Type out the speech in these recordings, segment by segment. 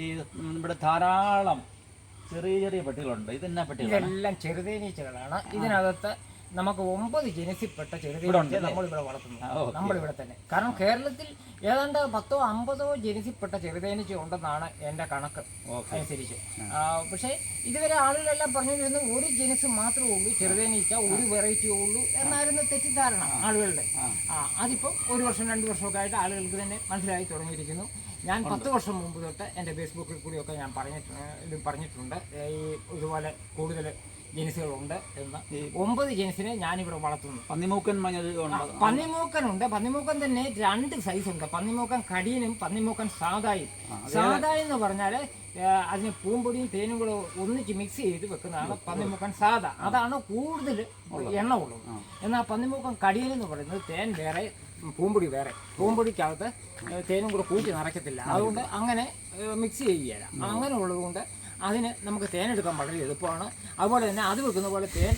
ഈ ഇവിടെ ധാരാളം ചെറിയ ചെറിയ പെട്ടികളുണ്ട്. ഇതെന്നാ പെട്ടികളാണ്? ഇതെല്ലാം ചെറുതേനീച്ചകളാണ്. ഇതിനകത്ത് നമുക്ക് ഒമ്പത് ജനസിൽപ്പെട്ട ചെറുതേനീച്ച ഉണ്ടല്ലേ? നമ്മളിവിടെ വളർത്തുന്നു. നമ്മളിവിടെ തന്നെ. കാരണം കേരളത്തിൽ ഏതാണ്ട് പത്തോ അമ്പതോ ജനസിൽപ്പെട്ട ചെറുതേനീച്ച ഉണ്ടെന്നാണ് എന്റെ കണക്ക്. അനുസരിച്ച്. പക്ഷേ ഇതുവരെ ആളുകളെല്ലാം പറഞ്ഞിരുന്നു ഒരു ജനസ് മാത്രമേ ഉള്ളൂ ചെറുതേനീച്ച ഒരു വെറൈറ്റി ഉള്ളൂ എന്നായിരുന്നു തെറ്റിദ്ധാരണ ആളുകളുടെ. ആ. അതിപ്പം ഒരു വർഷം രണ്ട് വർഷമൊക്കെ ആയിട്ട് ആളുകൾക്ക് തന്നെ മനസ്സിലായി തുടങ്ങിയിരിക്കുന്നു. ഞാൻ പത്ത് വർഷം മുമ്പ് തൊട്ട് എന്റെ ഫേസ്ബുക്കിൽ കൂടിയൊക്കെ ഞാൻ പറഞ്ഞിട്ടുണ്ട് പറഞ്ഞിട്ടുണ്ട്. ഈ ഇതുപോലെ കൂടുതൽ ജനസുകളുണ്ട് എന്ന് ഒമ്പത് ജനസിനെ ഞാനിവിടെ വളർത്തുന്നു. പന്നിമൂക്കൻ പന്നിമൂക്കൻ ഉണ്ട് പന്നിമൂക്കനുണ്ട്. പന്നിമൂക്കൻ തന്നെ രണ്ട് സൈസ് ഉണ്ട്. പന്നിമൂക്കൻ കടിയനും പന്നിമൂക്കൻ സാദായും. സാദാ എന്ന് പറഞ്ഞാൽ അതിന് പൂമ്പൊടിയും തേനും കൂടെ ഒന്നിച്ച് മിക്സ് ചെയ്ത് വെക്കുന്നതാണ് പന്നിമൂക്കൻ സാധ അതാണ് കൂടുതൽ എണ്ണ ഉള്ളത് എന്നാൽ പന്നിമൂക്കൻ കടിയൻ എന്ന് പറയുന്നത് തേൻ വേറെ പൂമ്പൊടി വേറെ. പൂമ്പൊടിക്കകത്ത് തേനും കൂടെ കൂട്ടി നിറയ്ക്കത്തില്ല. അതുകൊണ്ട് അങ്ങനെ മിക്സ് ചെയ്യുകയില്ല. അങ്ങനെ ഉള്ളതുകൊണ്ട് അതിന് നമുക്ക് തേൻ എടുക്കാൻ വളരെ എളുപ്പമാണ്. അതുപോലെ തന്നെ അത് വെക്കുന്ന പോലെ തേൻ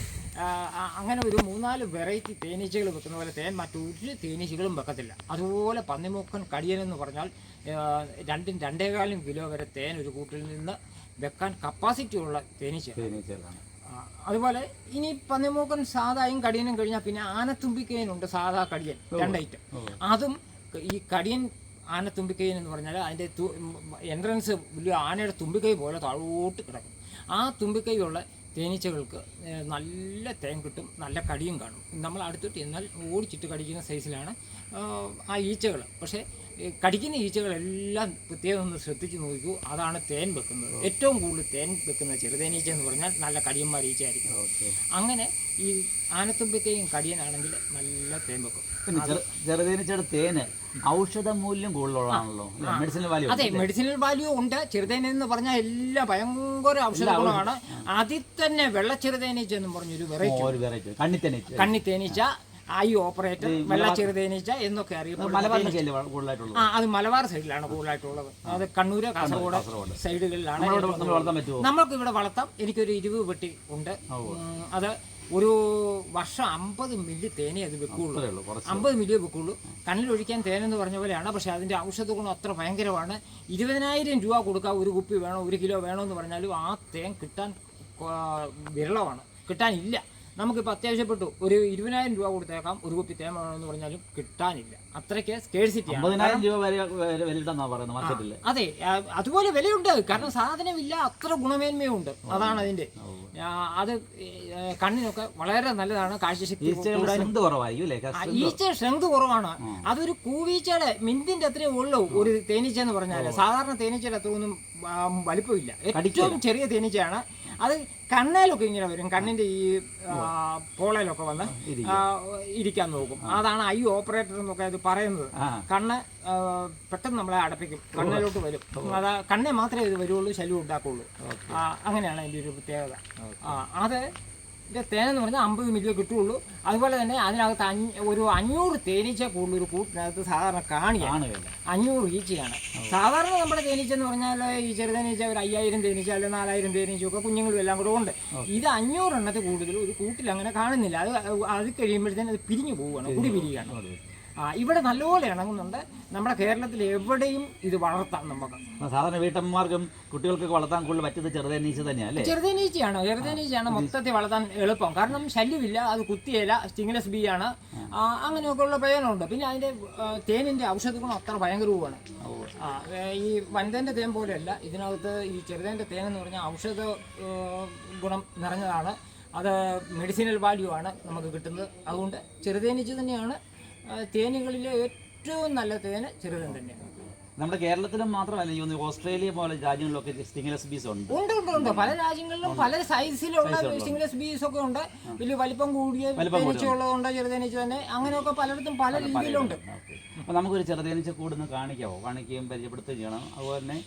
അങ്ങനെ ഒരു മൂന്നാൽ വെറൈറ്റി തേനീച്ചകൾ വെക്കുന്ന പോലെ തേൻ മറ്റൊരു തേനീച്ചകളും വെക്കത്തില്ല. അതുപോലെ പന്നിമൂക്കൻ കടിയൻ എന്ന് പറഞ്ഞാൽ രണ്ടും രണ്ടേകാലും കിലോ വരെ തേൻ ഒരു കൂട്ടിൽ നിന്ന് വെക്കാൻ കപ്പാസിറ്റി ഉള്ള തേനീച്ച അതുപോലെ ഇനി പന്നിമൂക്കൻ സാധായും കടിയനും കഴിഞ്ഞാൽ പിന്നെ ആനത്തുമ്പിക്കയനുണ്ട് സാധാ കടിയൻ രണ്ടൈറ്റം അതും ഈ കടിയൻ ആനത്തുമ്പിക്കൈൻ എന്ന് പറഞ്ഞാൽ അതിന്റെ എൻട്രൻസ് വലിയ ആനയുടെ തുമ്പിക്കൈ പോലെ താഴോട്ട് കിടക്കും. ആ തുമ്പിക്കൈയുള്ള തേനീച്ചകൾക്ക് നല്ല തേൻ കിട്ടും നല്ല കടിയും കാണും. നമ്മൾ അടുത്തോട്ട് എന്നാൽ ഓടിച്ചിട്ട് കടിക്കുന്ന സൈസിലാണ് ആ, ഈച്ചകൾ പക്ഷേ കടിക്കുന്ന ഈച്ചകളെല്ലാം പ്രത്യേകം ഒന്ന് ശ്രദ്ധിച്ച് നോക്കൂ. അതാണ് തേൻ വെക്കുന്നത്. ഏറ്റവും കൂടുതൽ തേൻ വെക്കുന്ന ചെറുതേനീച്ച എന്ന് പറഞ്ഞാൽ നല്ല കടിയന്മാർ ഈച്ചയായിരിക്കും. ആയിരിക്കും അങ്ങനെ ഈ ആനത്തുമ്പിക്കയും കടിയനാണെങ്കിൽ നല്ല തേൻ വെക്കും. ചെറുതേനീച്ചയുടെ തേന് ഔഷധ മൂല്യം കൂടുതലുള്ളതാണല്ലോ മെഡിസിനൽ വാല്യൂ അതെ മെഡിസിനൽ വാല്യൂ ഉണ്ട്. ചെറുതേന എന്ന് പറഞ്ഞാൽ എല്ലാം ഭയങ്കര ഔഷധ ഗുണമാണ്. അതിൽ തന്നെ വെള്ളച്ചെറുതേനീച്ച എന്ന് പറഞ്ഞൊരു വെറൈറ്റി കണ്ണിത്തേനീച്ച. കണ്ണിത്തേനീച്ച കണ്ണി തേനീച്ച ഐ ഓപ്പറേറ്റർ വെള്ള ചെറുതേനീച്ച എന്നൊക്കെ കൂടുതലായിട്ടുള്ളത്. ആ അത് മലബാർ സൈഡിലാണ് കൂടുതലായിട്ടുള്ളത്. അത് കണ്ണൂര് കാസർഗോഡ്. സൈഡുകളിലാണ് നമ്മൾ നമ്മൾക്ക് ഇവിടെ വളർത്താം. എനിക്കൊരു ഇരുപത് വെട്ടി ഉണ്ട്. അത് ഒരു വർഷം അമ്പത് മില്ലി തേനേ അത് വെക്കുള്ളൂ. അമ്പത് മില്ലിയേ വെക്കുള്ളൂ. കണ്ണിലൊഴിക്കാൻ തേനെന്ന് പറഞ്ഞ പോലെയാണ് പക്ഷെ അതിന്റെ ഔഷധ ഗുണം അത്ര ഭയങ്കരമാണ്. ഇരുപതിനായിരം രൂപ കൊടുക്കാം ഒരു കുപ്പി വേണോ ഒരു കിലോ വേണോ എന്ന് പറഞ്ഞാലും ആ തേൻ കിട്ടാൻ വിരളമാണ്. കിട്ടാനില്ല. നമുക്കിപ്പോൾ അത്യാവശ്യപ്പെട്ടു. ഒരു ഇരുപതിനായിരം രൂപ കൊടുത്തേക്കാം. ഒരു കുപ്പി തേൻ വേണമെന്ന് പറഞ്ഞാലും കിട്ടാനില്ല. അത്രയ്ക്ക് സ്കേഴ്സിറ്റി അമ്പതിനായിരം രൂപ വിലയിട്ടെന്നാ പറയുന്നത് മാർക്കറ്റിൽ അതെ. അതുപോലെ വിലയുണ്ട്. കാരണം സാധനമില്ല അത്ര ഗുണമേന്മയുണ്ട്. അതാണ് അതിന്റെ. അത് കണ്ണിനൊക്കെ വളരെ നല്ലതാണ്. കാഴ്ചശക്തി ഈച്ച സ്ട്രെങ്ത് കുറവാണ്. അതൊരു കൂവീച്ചയുടെ മിന്തിന്റെ അത്രേ ഉള്ളൂ. ഒരു തേനീച്ച എന്ന് പറഞ്ഞാൽ സാധാരണ തേനീച്ചയുടെ അത്ര ഒന്നും ആ, വലിപ്പമില്ല. ഏറ്റവും ചെറിയ തേനീച്ചയാണ്. അത് കണ്ണേലൊക്കെ ഇങ്ങനെ വരും. കണ്ണിന്റെ ഈ പോളയിലൊക്കെ വന്ന് ഇരിക്കാൻ നോക്കും. അതാണ് ഐ ഓപ്പറേറ്റർ എന്നൊക്കെ അത് പറയുന്നത്. കണ്ണ് പെട്ടെന്ന് നമ്മളെ അടപ്പിക്കും. കണ്ണിലോട്ട് വരും. അത് കണ്ണേ മാത്രമേ ഇത് വരുള്ളൂ ശല്യം ഉണ്ടാക്കുള്ളൂ അങ്ങനെയാണ് അതിന്റെ ഒരു പ്രത്യേകത. ആ അത് ഇതിന്റെ തേനെന്ന് പറഞ്ഞാൽ അമ്പത് മില്ലിയെ കിട്ടുള്ളൂ. അതുപോലെ തന്നെ അതിനകത്ത് അഞ്ഞ് ഒരു അഞ്ഞൂറ് തേനീച്ച കൂടുതൽ ഒരു കൂട്ടിനകത്ത് സാധാരണ കാണിയാണ്. അഞ്ഞൂറ് ഈച്ചയാണ്. സാധാരണ നമ്മുടെ തേനീച്ച എന്ന് പറഞ്ഞാൽ ഈ ചെറുതേനീച്ച ഒരു അയ്യായിരം തേനീച്ച അല്ലെങ്കിൽ നാലായിരം തേനീച്ച ഒക്കെ കുഞ്ഞുങ്ങളും എല്ലാം കൂടെ ഉണ്ട്. ഇത് അഞ്ഞൂറ് എണ്ണത്തിൽ കൂടുതൽ ഒരു കൂട്ടിൽ അങ്ങനെ കാണുന്നില്ല. അത് അത് കഴിയുമ്പോഴത്തേനും അത് പിരിഞ്ഞു പോവുകയാണ് കുടി പിരിയാണ് ഇവിടെ നല്ലപോലെ ഇണങ്ങുന്നുണ്ട്. നമ്മുടെ കേരളത്തിൽ എവിടെയും ഇത് വളർത്താം നമുക്ക്. സാധാരണ വീട്ടമ്മമാർക്കും കുട്ടികൾക്കൊക്കെ വളർത്താൻ കൂടുതൽ പറ്റുന്നത് ചെറുതേനീച്ച തന്നെയാണ് ചെറുതേനീച്ചയാണ് ചെറുതേനീച്ചയാണ് മൊത്തത്തിൽ വളർത്താൻ എളുപ്പം. കാരണം ശല്യമില്ല അത് കുത്തിയില സ്റ്റിങ്ലെസ് ബി ആണ്. അങ്ങനെയൊക്കെ ഉള്ള പ്രയോജനമുണ്ട്. പിന്നെ അതിന്റെ തേനിന്റെ തേനിന്റെ ഔഷധ ഗുണം അത്ര ഭയങ്കരവുമാണ് ആ, ഈ വനിതന്റെ തേൻ പോലെയല്ല ഇതിനകത്ത് ഈ ചെറുതേന്റെ തേൻ എന്ന് പറഞ്ഞാൽ ഔഷധ ഗുണം നിറഞ്ഞതാണ്. അത് മെഡിസിനൽ വാല്യൂ ആണ് നമുക്ക് കിട്ടുന്നത്. അതുകൊണ്ട് ചെറുതേനീച്ച തന്നെയാണ് തേനുകളിലെ ഏറ്റവും നല്ല തേന് ചെറുതേൻ തന്നെയാണ് നമ്മുടെ കേരളത്തിലും മാത്രമല്ല ഈ ഒന്ന് ഓസ്ട്രേലിയ പോലെ രാജ്യങ്ങളിലൊക്കെ സ്റ്റിംഗ്ലസ് ബീസ് ഉണ്ട്. ഉണ്ട് ഉണ്ട് ഉണ്ട്. പല രാജ്യങ്ങളിലും പല സൈസിലുള്ള സ്റ്റിംഗ്ലെസ് ബീസ് ഒക്കെ ഉണ്ട്. വലിയ വലിപ്പം കൂടിയ തേനീച്ച ഉള്ളതുണ്ട് ചെറുതേനീച്ച തന്നെ. അങ്ങനെയൊക്കെ പലയിടത്തും പല രീതിയിലുണ്ട്. അപ്പോൾ നമുക്കൊരു ചെറുതേനീച്ച കൂടുന്ന കാണിക്കാവോ? കാണിക്കുകയും പരിചയപ്പെടുത്തുകയും ചെയ്യണം. അതുപോലെ തന്നെ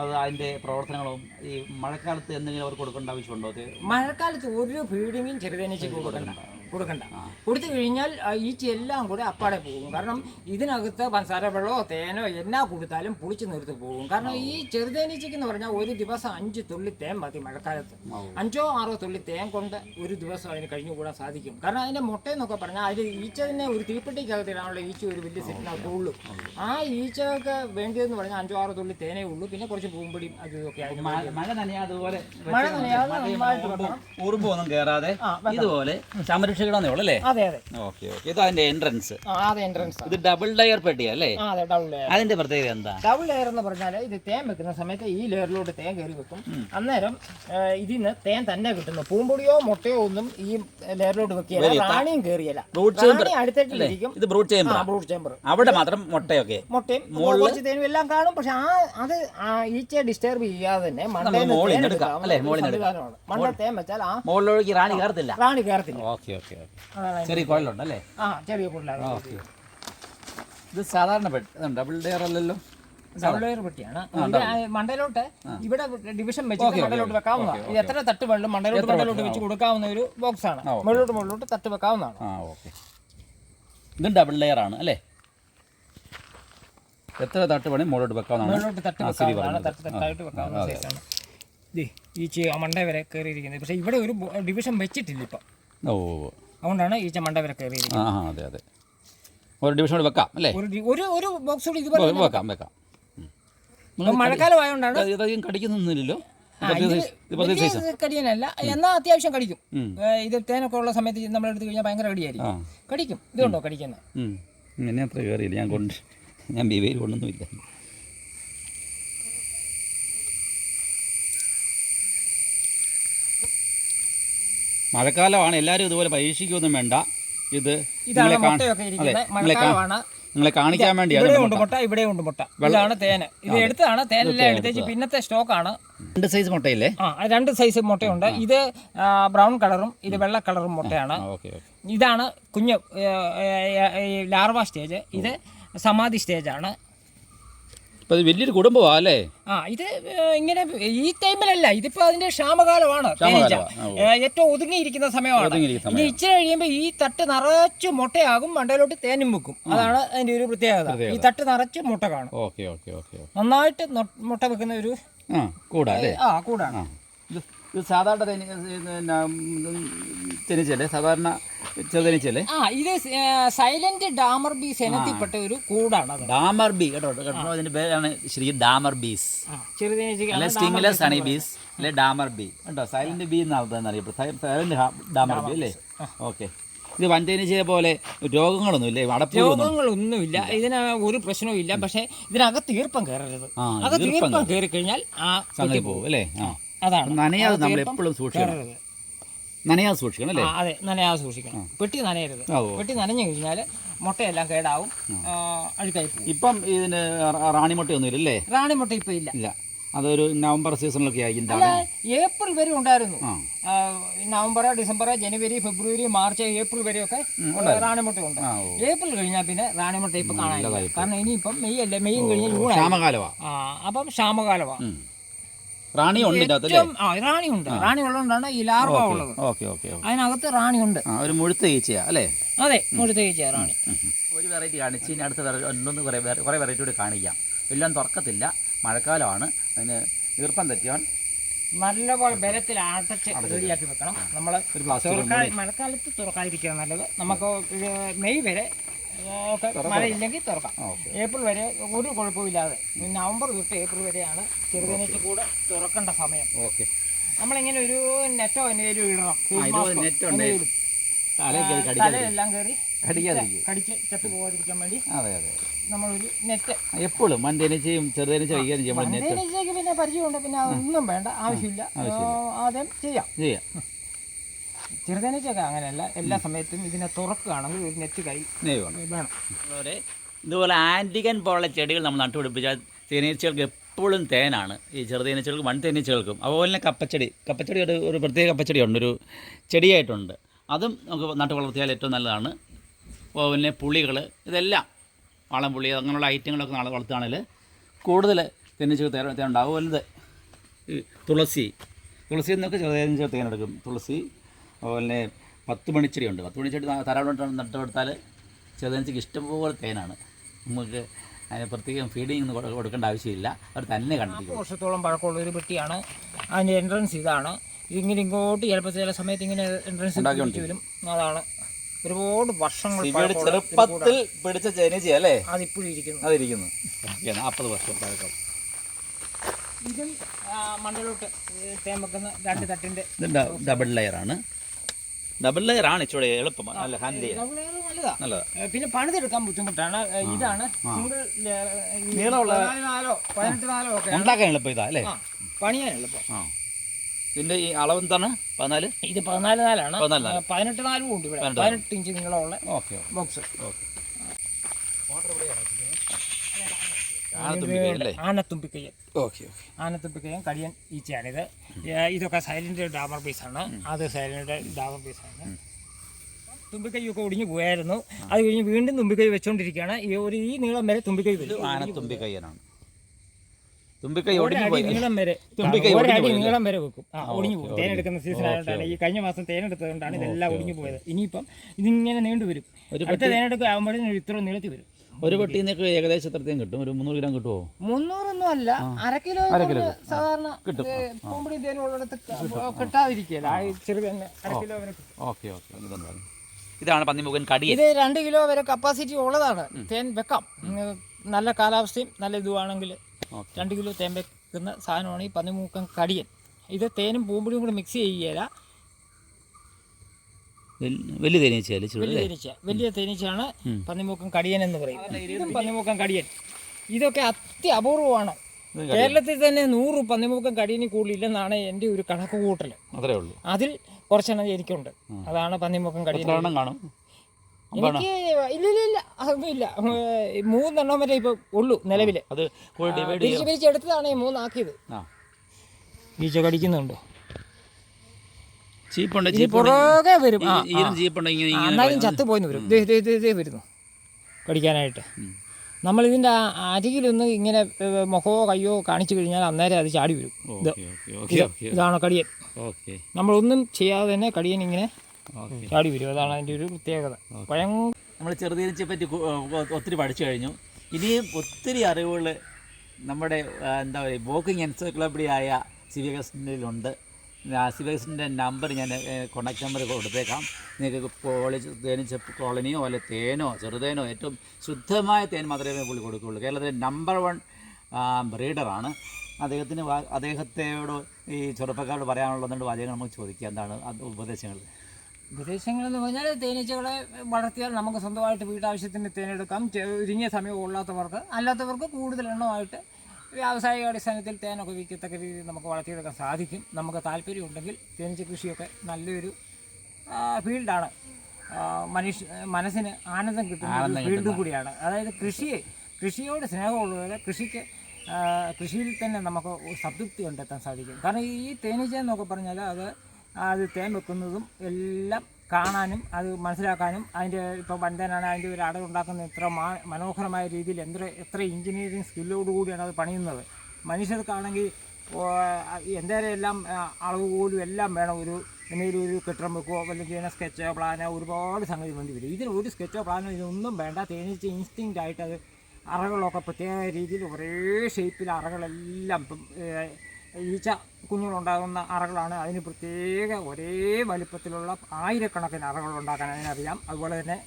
അത് അതിന്റെ പ്രവർത്തനങ്ങളും ഈ മഴക്കാലത്ത് എന്തെങ്കിലും അവർക്ക് കൊടുക്കേണ്ട ആവശ്യമുണ്ടോ? മഴക്കാലത്ത് ഒരു ഫീഡിങ്ങും ചെറുതേനീച്ചയ്ക്ക് കൊടുക്കണ്ട കൊടുക്കണ്ട. കൊടുത്തു കഴിഞ്ഞാൽ ആ ഈച്ച എല്ലാം കൂടെ അപ്പാടെ പോകും. കാരണം ഇതിനകത്ത് പഞ്ചസാര വെള്ളമോ തേനോ എന്നാ കൊടുത്താലും പുളിച്ച് നിർത്തി പോകും. കാരണം ഈ ചെറുതേനീച്ചയ്ക്ക് എന്ന് പറഞ്ഞാൽ ഒരു ദിവസം അഞ്ച് തുള്ളി തേൻ മതി മഴക്കാലത്ത്. അഞ്ചോ ആറോ തുള്ളി തേൻ കൊണ്ട് ഒരു ദിവസം അതിന് കഴിഞ്ഞുകൂടാൻ സാധിക്കും. കാരണം അതിന്റെ മുട്ടയെന്നൊക്കെ പറഞ്ഞാൽ അതിൽ ഈച്ച തന്നെ ഒരു തീപ്പെട്ടിക്കകത്തിടാനുള്ള ഈച്ച ഒരു വലിയ സെറ്റിനകത്ത് ഉള്ളൂ. ആ. ഈച്ചകൾക്ക് വേണ്ടിയെന്ന് പറഞ്ഞാൽ അഞ്ചോ ആറോ തുള്ളി തേനേ ഉള്ളൂ. പിന്നെ കുറച്ച് പൂമ്പടിയും അതൊക്കെ മഴ നനയാതെ അതുപോലെ മഴ നനയാതെ. ഉറുമ്പൊന്നും കയറാതെ ഇതുപോലെ ഇതുപോലെ ഉള്ളൂ അല്ലേ? അതെ അതെ. Okay okay. ഇത് അതിന്റെ എൻട്രൻസ് ആ അതെ എൻട്രൻസ് ഇത് ഡബിൾ ഡയർ പെട്ടിയാ അല്ലേ? ആ അതെ ഡബിൾ ലെയർ അതിന്റെ പ്രത്യേകത എന്താ? ഡബിൾ ലെയർ എന്ന് പറഞ്ഞാൽ ഇത് തേൻ വെക്കുന്ന സമയത്ത് ഈ ലെയറിലോട്ട് തേൻ കയറി വെക്കും. അന്നേരം ഇതിന് തേൻ തന്നെ കിട്ടുന്നു. പൂമ്പൊടിയോ മുട്ടയോ ഒന്നും ഈ ലെയറിലോട്ട് വെക്കില്ല റാണിയും കയറിയല്ല. chamber. റാണി അടുത്തിട്ടിരിക്കും ഇത് ബ്രൂട്ട് ആ. ബ്രൂട്ട് ചേമ്പർ അവിടെ മാത്രം മുട്ടയൊക്കെ. മുട്ടയും കുറച്ച് തേനും എല്ലാം കാണും. പക്ഷെ ആ അത് ആ ഈച്ചയെ ഡിസ്റ്റർബ് ചെയ്യാതെ തന്നെ മണ്ടയിൽ മോളിൽ തേൻ നിന്ന് എടുക്കാം, എടുക്കാം. അല്ലേ? മോളിൽ നിന്ന് മണ്ട തേൻ വെച്ചാൽ ആ മുകളിലേക്ക് റാണി കയറത്തില്ല. റാണി കയറത്തില്ല. Okay okay. ഓക്കെ ഓക്കെ ചെറിയ കുഴലുണ്ടല്ലേ ആ ചെറിയ കുഴലാണ് ഓക്കെ ഇത് സാധാരണ പെട്ടി ഡബിൾ ഡയർ അല്ലല്ലോ? ഡബിൾ ലെയർ പെട്ടിയാണ്. മണ്ടയിലോട്ട് ഇവിടെ ഡിവിഷൻ വെച്ച് മണ്ടയിലോട്ട് വെക്കാവുന്ന ഇത് എത്ര തട്ട് വേണം മണ്ടയിലോട്ട് മണ്ടയിലോട്ട് വെച്ച് കൊടുക്കാവുന്ന ഒരു ബോക്സ് ആണ്. മുകളിലോട്ട് മുകളിലോട്ട് തട്ട് വെക്കാവുന്നതാണ്. ആ ഓക്കെ ഇതും ഡബിൾ ലെയർ ആണ് അല്ലേ? എത്ര തട്ട് വേണേ മുകളിലോട്ട് വെക്കാവുന്നതാണ്. ആ മണ്ട വരെ കയറിയിരിക്കുന്നത്. പക്ഷേ ഇവിടെ ഒരു ഡിവിഷൻ വെച്ചിട്ടില്ല ഇപ്പം. ഓ. അതുകൊണ്ടാണ് ഈച്ച മണ്ട വരെ കയറിയിരിക്കുന്നത്. ആ ആ അതെ അതെ. ഒരു ഡിവിഷൻ കൂടി വെക്കാം അല്ലേ? ഒരു ഡി- ഒരു ഒരു ബോക്സ് കൂടി ഇതുപോലെ ഓ, വെക്കാം. വെക്കാം ഉം. ഇപ്പം മഴക്കാലം ആയതുകൊണ്ടാണ് ഇത് ഇതധികം കടിക്കുന്നൊന്നുമില്ലല്ലോ ആ, ഇത് വലിയ കടിയനല്ല എന്നാൽ അത്യാവശ്യം കടിക്കും. ഉം. ഏ, ഇത് തേനൊക്കെ ഉള്ള സമയത്ത് നമ്മൾ എടുത്തു കഴിഞ്ഞാൽ ഭയങ്കര കടിയായിരിക്കും. ആ. കടിക്കും. ഇതുണ്ടോ കടിക്കുന്നത്? ഉം. എന്നെ അത്ര കയറിയില്ല. ഞാൻ കൊണ്ട് ഞാൻ ബിവേയിൽ കൊണ്ടൊന്നുമില്ല. മഴക്കാലമാണ്. എല്ലാവരും ഇതുപോലെ പരീക്ഷിക്കൊന്നും വേണ്ട. ഇത് ഇതാണ് നിങ്ങളെ കാ- മുട്ടയൊക്കെ അതെ, ഇരിക്കുന്നത്. മഴക്കാലമാണ്. നിങ്ങളെ കാണിക്കാൻ വേണ്ടിയാണ് ഇവിടെ ഉണ്ട് മുട്ട. മുട്ട ഇവിടെ ഉണ്ട് മുട്ട ഇതാണ് തേന്. ഇത് എടുത്താണ്. തേനെല്ലാം എടുത്തേച്ച് പിന്നത്തെ സ്റ്റോക്കാണ്. രണ്ട് സൈസ് മുട്ടയില്ലേ? ആ രണ്ട് സൈസ് മുട്ടയുണ്ട്. ഇത് ബ്രൗൺ കളറും ഇത് വെള്ള കളറും മുട്ടയാണ്. ഇതാണ് കുഞ്ഞ് ലാർവ സ്റ്റേജ്. ഇത് സമാധി സ്റ്റേജാണ്. ഇത് വലിയൊരു കുടുംബമാണ് അല്ലേ ആ ഇത് ഇങ്ങനെ ഈ ടൈമിലല്ല ഇതിപ്പോ അതിന്റെ ക്ഷാമകാലമാണ്. തേനീച്ച. ഏറ്റവും ഒതുങ്ങിയിരിക്കുന്ന സമയമാണ്. ഇനി ഇച്ചിരി കഴിയുമ്പോൾ ഈ തട്ട് നിറച്ച് മുട്ടയാകും മണ്ടയിലോട്ട് തേനും വെക്കും അതാണ് അതിന്റെ ഒരു പ്രത്യേകത. ഈ തട്ട് നിറച്ച് മുട്ട കാണും. Okay okay okay okay. നന്നായിട്ട് മുട്ട വെക്കുന്ന ഒരു ആ കൂടാ ആ കൂടാണ്. ഇത് ഇത് സാധാരണ തേനി തേനീച്ചല്ലേ സാധാരണ ചെറുതേനീച്ചല്ലേ ആ ഇത് സൈലന്റ് ഡാമർ ബീസ് ഇനത്തിൽപ്പെട്ട ഒരു കൂടാണ് ഡാമർ ബീ കേട്ടോ കേട്ടോ അതിന്റെ പേരാണ് ശ്രീ ഡാമർ ബീസ്. അല്ലെ സ്റ്റിംഗ്ലെസ് ഹണി ബീസ് അല്ലെ ഡാമർ ബീ. കേട്ടോ സൈലന്റ് ബി എന്നാണ് അറിയപ്പെടുന്നത് സൈലന്റ് ഡാമർ ബി അല്ലേ? ഓക്കെ. ഇത് വൻതേനീച്ചയെ പോലെ രോഗങ്ങളൊന്നും ഇല്ലേ അടപ്പ് രോഗങ്ങളൊന്നുമില്ല. ഇതിന് ഒരു പ്രശ്നവും ഇല്ല പക്ഷേ ഇതിനകത്ത് ഈർപ്പം കയറരുത്. ആ, അകത്ത് ഈർപ്പം കയറി. കഴിഞ്ഞാൽ ആ സംഗതി പോകും. അല്ലേ? ആ. അതാണ്. നനയാതെ നമ്മൾ എപ്പോഴും സൂക്ഷിക്കണം. നനയാതെ സൂക്ഷിക്കണം അല്ലേ? അതെ നനയാതെ സൂക്ഷിക്കണം. പെട്ടി നനയരുത്. പെട്ടി നനഞ്ഞു കഴിഞ്ഞാൽ മുട്ടയെല്ലാം കേടാവും. അഴുക്കായി ഇപ്പം ഇതിന് റാണിമുട്ടയൊന്നും ഇല്ലല്ലേ? റാണി മുട്ട ഇല്ല. ഇല്ല. അതൊരു നവംബർ സീസണിലൊക്കെ ആയി ഇതിന്റെ ഏപ്രിൽ വരെ ഉണ്ടായിരുന്നു. നവംബർ ഡിസംബർ ജനുവരി ഫെബ്രുവരി മാർച്ച് ഏപ്രിൽ വരെയൊക്കെ റാണിമുട്ട ഉണ്ട് ഏപ്രിൽ കഴിഞ്ഞാൽ പിന്നെ റാണിമുട്ട ഇപ്പൊ കാണാനില്ല. കാരണം ഇനിയിപ്പം മെയ് അല്ലേ മെയ് കഴിഞ്ഞാൽ ജൂണായി ക്ഷാമകാലമാണ് അപ്പം ക്ഷാമകാലമാണ് റാണി ഉണ്ട് ഏറ്റവും ആ റാണി ഉണ്ട്. റാണി ഉള്ളതുകൊണ്ടാണ് ഈ ലാർവ ഉള്ളത്. Okay okay okay. അതിനകത്ത് റാണി ഉണ്ട്. ആ ഒരു മുഴുത്ത ഈച്ചയാ അല്ലേ? അതെ മുഴുത്തേച്ച റാണി. ഒരു വെറൈറ്റി കാണിച്ച് ഇനി അടുത്ത വെറൈറ്റി ഒന്നൊന്ന് കുറേ വേറെ കുറേ വെറൈറ്റി കൂടി കാണിക്കാം. എല്ലാം തുറക്കത്തില്ല. മഴക്കാലമാണ്. അതിന് ഈർപ്പം തെറ്റിയാൽ നല്ലപോലെ ബലത്തിൽ അടച്ച് റെഡിയാക്കി വെക്കണം. നമ്മൾ ഒരു പ്ലാസ്റ്റിക് തുറക്കാ മഴക്കാലത്ത് തുറക്കാതിരിക്കുക നല്ലത്. നമുക്ക് മെയ് വരെ ഒക്കെ മഴയില്ലെങ്കിൽ തുറക്കാം. ഏപ്രിൽ വരെ ഒരു കുഴപ്പമില്ലാതെ നവംബർ തൊട്ട് ഏപ്രിൽ വരെയാണ് ചെറുതേനീച്ച കൂടെ തുറക്കേണ്ട സമയം. ഓക്കെ. നമ്മളിങ്ങനെ ഒരു നെറ്റോ എന്തെങ്കിലും ഇടണം. കടിക്കാതിരിക്കും തലയെല്ലാം കയറി കടിച്ച് ചത്തു പോകാതിരിക്കാൻ വേണ്ടി അതെ അതെ നമ്മളൊരു നെറ്റ്. എപ്പോഴും മണ്ടേനച്ചയും ചെറുതേനീച്ച കൈകാര്യം നെറ്റ്. മണ്ടേനീച്ചയ്ക്ക് പിന്നെ പരിചയമുണ്ട്. പിന്നെ അതൊന്നും വേണ്ട. ആവശ്യമില്ല. ആദ്യം ചെയ്യാം. ചെയ്യാം. ചെറുതേനീച്ചയൊക്കെ അങ്ങനെയല്ല. എല്ലാ സമയത്തും ഇതിനെ തുറക്കുകയാണെങ്കിൽ ഒരു നെറ്റ് കൈ വേണം. അതുപോലെ ഇതുപോലെ ആന്റിഗൻ പോലുള്ള ചെടികൾ നമ്മൾ നട്ടുപിടിപ്പിച്ചാൽ തേനീച്ചകൾക്ക് എപ്പോഴും തേനാണ്. ഈ ചെറുതേനീച്ചകൾക്കും വൺ തേനീച്ചകൾക്കും അതുപോലെ തന്നെ കപ്പച്ചെടി. കപ്പച്ചെടി ഒരു ഒരു പ്രത്യേക കപ്പച്ചെടിയുണ്ട്. ഒരു ചെടിയായിട്ടുണ്ട്. അതും നമുക്ക് നട്ടു വളർത്തിയാൽ ഏറ്റവും നല്ലതാണ്. അതുപോലെ പുളികൾ ഇതെല്ലാം വളം പുളി അങ്ങനെയുള്ള ഐറ്റങ്ങളൊക്കെ നാളെ വളർത്തുകയാണെങ്കിൽ കൂടുതൽ തേനീച്ചകൾ തേൻ തേനുണ്ടാവും. അതുപോലെ തുളസി. തുളസി എന്നൊക്കെ ചെറുതേനീച്ചകൾ തേനെടുക്കും. തുളസി അതുപോലെ പത്ത് മണിച്ചെടി ഉണ്ട് പത്ത് മണിച്ചെടി ധാരാളം നട്ടു കൊടുത്താൽ ചെറുതേനീച്ചയ്ക്ക് ഇഷ്ടംപോലെ തേനാണ്. നമുക്ക് അതിന് പ്രത്യേകം ഫീഡിങ് ഒന്നും കൊടുക്കേണ്ട ആവശ്യമില്ല. അവർ തന്നെ കണ്ടിരിക്കും. വർഷത്തോളം പഴക്കമുള്ള ഒരു പെട്ടിയാണ്. അതിന്റെ എൻട്രൻസ് ഇതാണ്. ഇതിങ്ങനെ ഇങ്ങോട്ട് ചിലപ്പോൾ ചില സമയത്ത് ഇങ്ങനെ എൻട്രൻസ് വരും. അതാണ്. ഒരുപാട് വർഷങ്ങൾ ചെറുപ്പത്തിൽ പിടിച്ച അല്ലേ. അതിപ്പോഴും ഇരിക്കുന്നു. അതിരിക്കുന്നു. നാൽപ്പത് വർഷം പഴക്കം. ഇതും മണ്ടലോട്ട് തേമക്കുന്ന രണ്ട് തട്ടിന്റെ ഡബിൾ ഡബിൾ ലെയറാണ് ഡബിൾ ലെയർ ആണ് ഇച്ചിരി എളുപ്പം. നല്ല ചെയ്യാൻ നല്ലതാ. പിന്നെ പണിതെടുക്കാൻ ബുദ്ധിമുട്ടാണ്. ഇതാണ് സിംഗിൾ നീളമുള്ള- നാലോ പതിനെട്ട് നാലോ ഒക്കെ ഉണ്ടാക്കാൻ എളുപ്പം ഇതാ അല്ലേ? പണിയാൻ എളുപ്പം. ഇതിന്റെ ഈ അളവ് എന്താണ്? പതിനാല്? ഇത് പതിനാല് നാലാണ്. പതിനെട്ട് നാലും ഉണ്ട് ഇവിടെ. പതിനെട്ട് ഇഞ്ച് നീളമുള്ള ഓക്കെ ബോക്സ്. ഓക്കെ. ആനത്തുമ്പിക്കയ്യൻ ഓക്കെ ആനത്തുമ്പിക്കയ്യൻ കടിയൻ ഈച്ചയാണിത്. ഇതൊക്കെ സൈലന്റ് ഡാമർ പീസാണ്. അത് സൈലന്റ് ഡാമർ പീസാണ്. തുമ്പിക്കൈയൊക്കെ ഒടിഞ്ഞു പോയായിരുന്നു. അത് കഴിഞ്ഞ് വീണ്ടും തുമ്പിക്കൈ വെച്ചുകൊണ്ടിരിക്കുകയാണ് ഈ ഒരു ഈ നീളം വരെ തുമ്പിക്കൈ വരും ആനത്തുമ്പിക്കയ്യനാണ് തുമ്പിക്കൈ ഒടിഞ്ഞു പോയി നീളം വരെ. തുമ്പിക്കൈ ഒരു ഒടിഞ്ഞു പോയി നീളം വരെ വെക്കും. ആ ഒടിഞ്ഞു പോകും തേൻ എടുക്കുന്ന സീസൺ ആയതുകൊണ്ടാണ് ഈ കഴിഞ്ഞ മാസം തേൻ എടുത്തതുകൊണ്ടാണ് ഇതെല്ലാം ഒടിഞ്ഞു പോയത്. ഇനിയിപ്പം ഇതിങ്ങനെ നീണ്ടുവരും. അടുത്ത തേനെടുക്കുക ആകുമ്പോഴേ ഇത്ര നീളത്തിൽ വരും. ഒരു പെട്ടി നിന്നൊക്കെ ഏകദേശം എത്രയും കിട്ടും? ഒരു മുന്നൂറ് ഗ്രാം കിട്ടുമോ മുന്നൂറൊന്നും അല്ല. അര കിലോ അര കിലോ സാധാരണ കിട്ടും. പൂമ്പടി തേൻ ഉള്ളിടത്ത് കിട്ടാതിരിക്കുകയില്ല. ആ ചെറു തന്നെ. അര കിലോ വരെ കിട്ടും. Okay okay. ഇതാണ് പന്നിമുഖൻ കടി ഇത് രണ്ട് കിലോ വരെ കപ്പാസിറ്റി ഉള്ളതാണ്. തേൻ വെക്കാം. നല്ല കാലാവസ്ഥയും നല്ല ഇതുവാണെങ്കിൽ രണ്ട് കിലോ തേൻ വെക്കുന്ന സാധനമാണ് ഈ പന്നിമൂക്കൻ കടിയൻ. ഇത് തേനും പൂമ്പടിയും കൂടി മിക്സ് ചെയ്യുകയില്ല. വലിയ തേനീച്ചയല്ലേ തേനീച്ച. വലിയ തേനീച്ചയാണ് പന്നിമൂക്കം കടിയൻ എന്ന് പറയും ഇതും പന്നിമൂക്കൻ കടിയൻ. ഇതൊക്കെ അത്യപൂർവമാണ്. അപൂർവമാണ് കേരളത്തിൽ തന്നെ നൂറ് പന്നിമൂക്കം കടിയന് കൂടുതലില്ലെന്നാണ് എന്റെ ഒരു കണക്ക് കൂട്ടൽ അത്രേ ഉള്ളൂ. അതിൽ കുറച്ചെണ്ണം എനിക്കുണ്ട്. അതാണ് പന്നിമൂക്കം കടിയൻ. കാണും? എനിക്ക് ഇല്ല ഇല്ല ഇല്ല അതൊന്നും മൂന്നെണ്ണം വരെ ഇപ്പൊ ഉള്ളൂ നിലവിൽ. അത് കൂടി ഡിവൈഡ് പിരിച്ച് ചെയ്യും. പിരിച്ച് എടുത്തതാണ് ഈ മൂന്നാക്കിയത്. ആ. ഈച്ച കടിക്കുന്നുണ്ടോ? ചീപ്പുണ്ട് പുറകെ വരും. എന്നാലും ചത്തു പോയിന്ന് വരും. വരുന്നു. കടിക്കാനായിട്ട്. നമ്മൾ ഇതിന്റെ അരികിലൊന്ന് ഇങ്ങനെ മുഖമോ കയ്യോ കാണിച്ചു കഴിഞ്ഞാൽ അന്നേരം അത് ചാടി വരും. ഇതാണോ കടിയൻ. നമ്മളൊന്നും ചെയ്യാതെ തന്നെ കടിയൻ ഇങ്ങനെ ചാടി വരും. അതാണ് അതിന്റെ ഒരു പ്രത്യേകത. ഭയങ്കര നമ്മൾ ചെറുതീനിച്ചെ പറ്റി ഒത്തിരി പഠിച്ചു കഴിഞ്ഞു. ഇനിയും ഒത്തിരി അറിവുകൾ നമ്മുടെ എന്താ പറയുക വോക്കിംഗ് എൻസൈക്ലോപ്പീഡിയ സിവികസിന്റെ സിവികസിന്റെ നമ്പർ ഞാൻ കോണ്ടാക്ട് നമ്പർ കൊടുത്തേക്കാം. നിങ്ങൾക്ക് കോളേജ് തേനീച്ച കോളനിയോ അല്ലെ തേനോ ചെറുതേനോ ഏറ്റവും ശുദ്ധമായ തേൻ മാത്രമേ പുള്ളി കൊടുക്കുകയുള്ളൂ. കേരളത്തിലെ നമ്പർ വൺ ബ്രീഡറാണ് അദ്ദേഹത്തിന് അദ്ദേഹത്തെയോട് ഈ ചെറുപ്പക്കാരോട് പറയാനുള്ളതുകൊണ്ട് വാചകങ്ങൾ നമുക്ക് ചോദിക്കുക എന്താണ് ഉപദേശങ്ങൾ? ഉപദേശങ്ങൾ എന്ന് പറഞ്ഞാൽ തേനീച്ചകളെ വളർത്തിയാൽ നമുക്ക് സ്വന്തമായിട്ട് വീട്ടാവശ്യത്തിന് തേനെടുക്കാം ചുരുങ്ങിയ സമയം ഉള്ളാത്തവർക്ക് അല്ലാത്തവർക്ക് കൂടുതൽ എണ്ണമായിട്ട് വ്യാവസായിക അടിസ്ഥാനത്തിൽ തേനൊക്കെ വിൽക്കത്തക്ക രീതിയിൽ നമുക്ക് വളർത്തിയെടുക്കാൻ സാധിക്കും. നമുക്ക് താല്പര്യമുണ്ടെങ്കിൽ തേനീച്ച കൃഷിയൊക്കെ നല്ലൊരു ഫീൽഡാണ്. മനുഷ്യ മനസ്സിന് ആനന്ദം കിട്ടുന്ന ഫീൽഡ് കൂടിയാണ്. അതായത് കൃഷിയെ കൃഷിയോട് സ്നേഹമുള്ളവരെ കൃഷിക്ക് കൃഷിയിൽ തന്നെ നമുക്ക് സംതൃപ്തി കണ്ടെത്താൻ സാധിക്കും. കാരണം ഈ തേനീച്ച എന്നൊക്കെ പറഞ്ഞാൽ അത് അത് തേൻ വെക്കുന്നതും എല്ലാം കാണാനും അത് മനസ്സിലാക്കാനും അതിന്റെ ഇപ്പോൾ വൻതേനാണ് അതിന്റെ ഒരു അട ഉണ്ടാക്കുന്ന ഇത്ര മാ മനോഹരമായ രീതിയിൽ എത്ര എത്ര എഞ്ചിനീയറിങ് സ്കില്ലോട് കൂടിയാണ് അത് പണിയുന്നത്. മനുഷ്യർക്കാണെങ്കിൽ എന്തേലും എല്ലാം അളവ് പോലും എല്ലാം വേണം. ഒരു എന്തെങ്കിലും ഒരു കെട്ടിടം വെക്കുകയോ അല്ലെങ്കിൽ ചെയ്യുന്ന സ്കെച്ചോ പ്ലാനോ ഒരുപാട് സംഗതി വേണ്ടി വരും. ഇതിന് ഒരു സ്കെച്ചോ പ്ലാനോ ഇതൊന്നും വേണ്ട. തേനീച്ച ഇൻസ്റ്റിങ്ക്റ്റ് ആയിട്ട് അത് അറകളൊക്കെ പ്രത്യേക രീതിയിൽ ഒരേ ഷേപ്പിൽ അറകളെല്ലാം ഇപ്പം ഈച്ച കുഞ്ഞുങ്ങളുണ്ടാകുന്ന അറകളാണ്. അതിന് പ്രത്യേക ഒരേ വലിപ്പത്തിലുള്ള ആയിരക്കണക്കിന് അറകൾ ഉണ്ടാക്കാൻ അതിനറിയാം. അതുപോലെ തന്നെ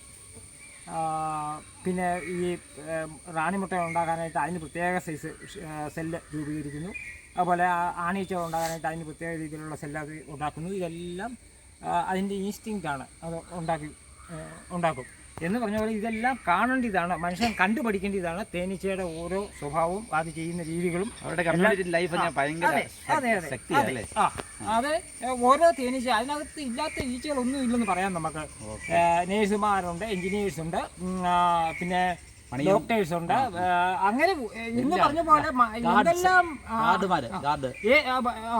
പിന്നെ ഈ റാണിമുട്ടകൾ റാണിമുട്ട ഉണ്ടാക്കാനായിട്ട് അതിന് പ്രത്യേക സൈസ് സെല്ല് രൂപീകരിക്കുന്നു. അതുപോലെ ആണീച്ച ഉണ്ടാകാനായിട്ട് അതിന് പ്രത്യേക രീതിയിലുള്ള സെല്ല് അത് ഉണ്ടാക്കുന്നു. ഇതെല്ലാം അതിന്റെ ഇൻസ്റ്റിങ്റ്റാണ് അത് ഉണ്ടാക്കി ഉണ്ടാക്കും. എന്ന് പറഞ്ഞ പോലെ ഇതെല്ലാം കാണേണ്ടതാണ്. മനുഷ്യൻ കണ്ടുപഠിക്കേണ്ടതാണ്. തേനീച്ചയുടെ ഓരോ സ്വഭാവവും അത് ചെയ്യുന്ന രീതികളും അവരുടെ ലൈഫ് അതെ അതെ അതെ. ആ ഓരോ തേനീച്ച അതിനകത്ത് ഇല്ലാത്ത ഈച്ചകളൊന്നും ഇല്ലെന്ന് പറയാം നമുക്ക്. നേഴ്സുമാരുണ്ട് എഞ്ചിനീയേഴ്സ് ഉണ്ട് പിന്നെ ഡോക്ടേഴ്സ് ഉണ്ട് അങ്ങനെ ഇന്ന് പറഞ്ഞ പോലെ എന്തെല്ലാം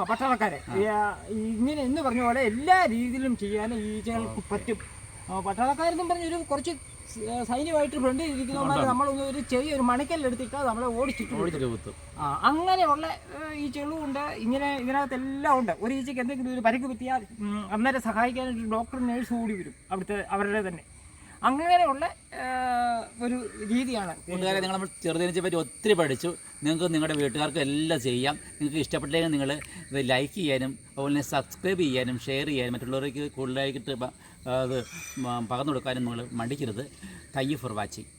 പട്ടാളക്കാര്. ഇങ്ങനെ എന്ന് പറഞ്ഞ പോലെ എല്ലാ രീതിയിലും ചെയ്യാൻ ഈച്ചകൾക്ക് പറ്റും. പട്ടാളക്കാരെന്നും പറഞ്ഞ ഒരു കുറച്ച് സൈന്യമായിട്ട് ഫ്രണ്ട് ഇരിക്കുന്നവന്മാർ നമ്മളൊന്ന് ഒരു ചെറിയ ചെറിയൊരു മണിക്കല്ലെടുത്തിട്ട് നമ്മളെ ഓടിച്ചിട്ട് ആ അങ്ങനെയുള്ള ഏഹ്, ഈ ചെളുണ്ട് ഇങ്ങനെ ഇതിനകത്തെല്ലാം ഉണ്ട്. ഒരു ഈച്ചയ്ക്ക് എന്തെങ്കിലും ഒരു പരിക്ക് പറ്റിയാൽ അന്നേരം സഹായിക്കാനൊരു ഡോക്ടർ നേഴ്സ് കൂടി വരും. അവിടുത്തെ അവരുടെ തന്നെ. അങ്ങനെയുള്ള ഒരു രീതിയാണ്. കൂട്ടുകാരെ നിങ്ങൾ നമ്മൾ ചെറുതിനെ പറ്റി ഒത്തിരി പഠിച്ചു. നിങ്ങൾക്ക് നിങ്ങളുടെ വീട്ടുകാർക്ക് എല്ലാം ചെയ്യാം. നിങ്ങൾക്ക് ഇഷ്ടപ്പെട്ടില്ലെങ്കിൽ നിങ്ങൾ ലൈക്ക് ചെയ്യാനും അതുപോലെ തന്നെ സബ്സ്ക്രൈബ് ചെയ്യാനും ഷെയർ ചെയ്യാനും മറ്റുള്ളവർക്ക് കൂടുതലായിട്ട് അത് പകർന്നു കൊടുക്കാനും നിങ്ങൾ മടിക്കരുത്. Thank you for watching